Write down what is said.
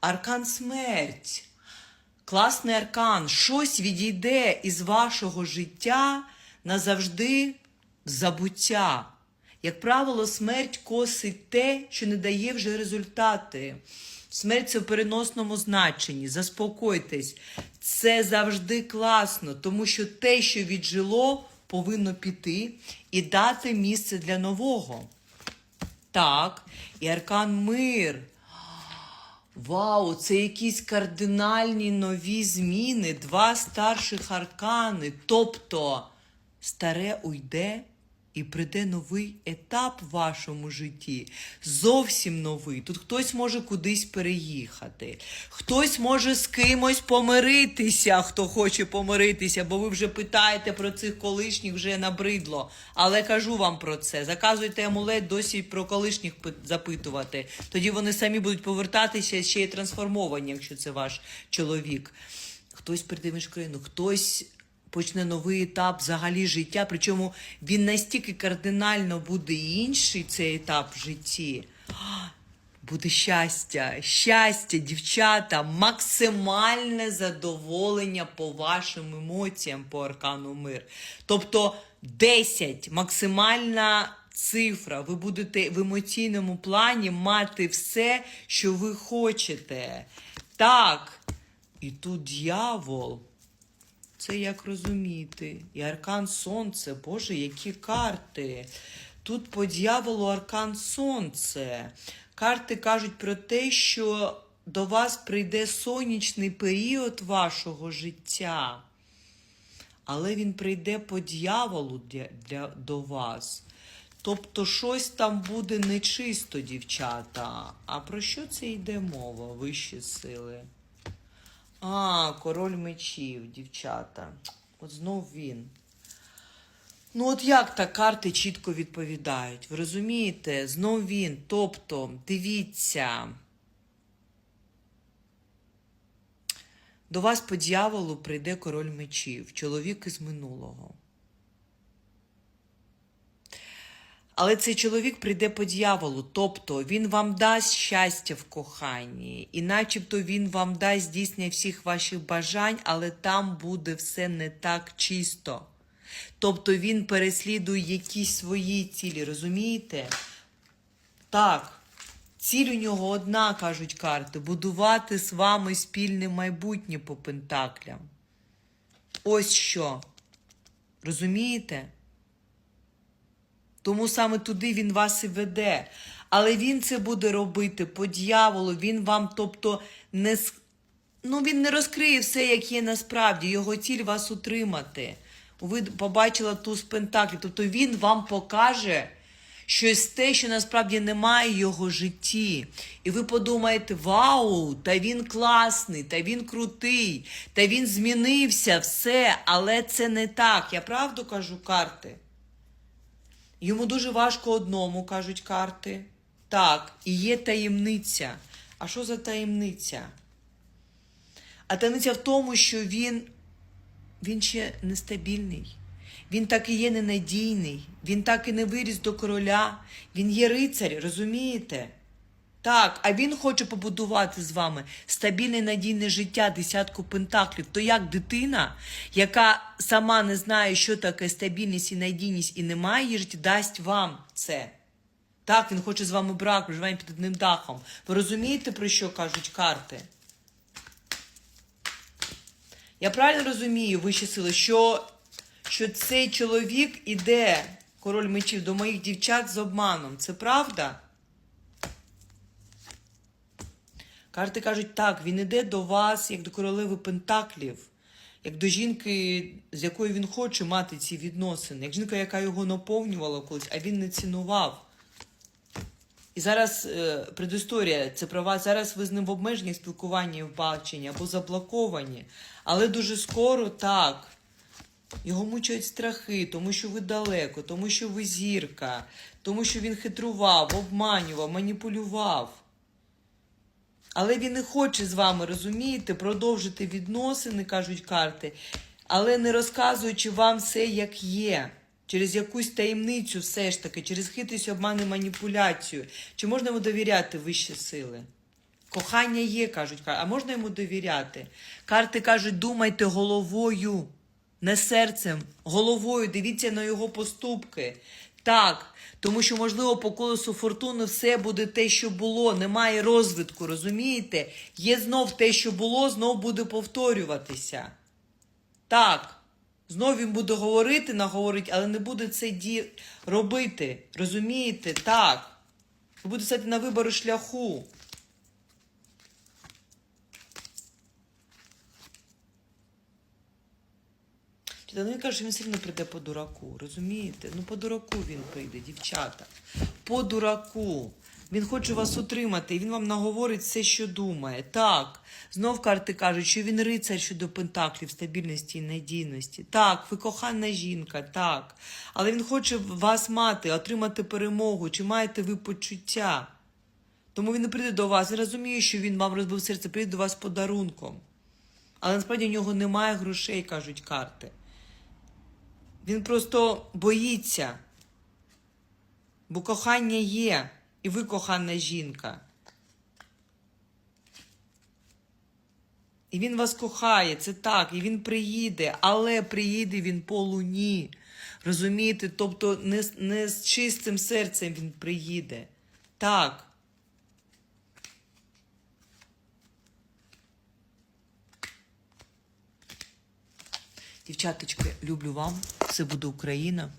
Аркан смерть. Класний аркан. Щось відійде із вашого життя назавжди забуття. Як правило, смерть косить те, що не дає вже результати. Смерть це в переносному значенні. Заспокойтесь. Це завжди класно, тому що те, що віджило, повинно піти і дати місце для нового. Так, і аркан мир. Вау, це якісь кардинальні нові зміни, два старших аркани. Тобто старе уйде і прийде новий етап в вашому житті. Зовсім новий. Тут хтось може кудись переїхати, хтось може з кимось помиритися, хто хоче помиритися, бо ви вже питаєте про цих колишніх вже набридло. Але кажу вам про це. Заказуйте амулет, досі про колишніх запитувати. Тоді вони самі будуть повертатися ще й трансформовані, якщо це ваш чоловік. Хтось прийде в країну, хтось почне новий етап взагалі життя. Причому він настільки кардинально буде інший цей етап в житті. Буде щастя, щастя, дівчата, максимальне задоволення по вашим емоціям по аркану мир. Тобто 10 максимальна цифра. Ви будете в емоційному плані мати все, що ви хочете. Так. І тут дьявол. Це як розуміти. І аркан сонце, Боже, які карти. Тут по дьяволу аркан сонце. Карти кажуть про те, що до вас прийде сонячний період вашого життя. Але він прийде по дьяволу для, для, до вас. Тобто щось там буде нечисто, дівчата. А про що це йде мова? Вищі сили. А, король мечів, дівчата. От знов він. Ну, от як так карти чітко відповідають? Ви розумієте? Знов він. Тобто, дивіться. До вас по дьяволу прийде король мечів, чоловік із минулого. Але цей чоловік прийде по дьяволу, тобто він вам дасть щастя в коханні, і начебто він вам дасть здійснення всіх ваших бажань, але там буде все не так чисто. Тобто він переслідує якісь свої цілі, розумієте? Так, ціль у нього одна, кажуть карти, будувати з вами спільне майбутнє по пентаклям. Ось що. Розумієте? Тому саме туди він вас і веде. Але він це буде робити по дьяволу. Він вам, тобто, не ну, він не розкриє все, як є насправді. Його ціль вас утримати. Ви побачила ту з пентаклів. Тобто він вам покаже щось те, що насправді немає в його житті. І ви подумаєте: вау, та він класний, та він крутий, та він змінився, все, але це не так. Я правду кажу карти. Йому дуже важко одному, кажуть карти. Так, і є таємниця. А що за таємниця? А таємниця в тому, що він, він ще нестабільний. Він так і є ненадійний. Він так і не виріс до короля. Він є рицарь, розумієте? Так, а він хоче побудувати з вами стабільне надійне життя, десятку пентаклів. То як дитина, яка сама не знає, що таке стабільність і надійність, і не має її життя, дасть вам це. Так, він хоче з вами брак, проживання під одним дахом. Ви розумієте, про що кажуть карти? Я правильно розумію, вищі сили, що, що цей чоловік іде, король мечів, до моїх дівчат з обманом. Це правда? Карти кажуть, так, він іде до вас, як до королеви Пентаклів, як до жінки, з якою він хоче мати ці відносини, як жінка, яка його наповнювала колись, а він не цінував. І зараз е, предісторія, це про вас. Зараз ви з ним в обмеженні спілкуванні і в баченні або заблоковані. Але дуже скоро так. Його мучають страхи, тому що ви далеко, тому що ви зірка, тому що він хитрував, обманював, маніпулював. Але він не хоче з вами, розумієте, продовжити відносини, кажуть карти, але не розказуючи вам все, як є. Через якусь таємницю, все ж таки, через хитрість, обман і маніпуляцію. Чи можна йому довіряти вищі сили? Кохання є, кажуть, а можна йому довіряти? Карти кажуть, думайте головою, не серцем, головою, дивіться на його поступки. Так, тому що, можливо, по колесу фортуни все буде те, що було, немає розвитку, розумієте? Є знов те, що було, знов буде повторюватися. Так, знов він буде говорити, наговорить, але не буде це ді... робити. Розумієте? Так. Ви будете стати на вибору шляху. Та ну він каже, що він все одно прийде по дураку, розумієте? Ну по дураку він прийде, дівчата. По дураку. Він хоче вас утримати, і він вам наговорить все, що думає. Так, знов карти кажуть, що він рицар щодо пентаклів, стабільності і надійності. Так, ви кохана жінка, так. Але він хоче вас мати, отримати перемогу. Чи маєте ви почуття? Тому він не прийде до вас. Я розумію, що він вам розбив серце, прийде до вас подарунком. Але насправді в нього немає грошей, кажуть карти. Він просто боїться. Бо кохання є, і ви кохана жінка. І він вас кохає, це так, і він приїде, але приїде він по луні. Розумієте? Тобто не, не з чистим серцем він приїде. Так. Дівчаточки, люблю вам. Це буде Україна.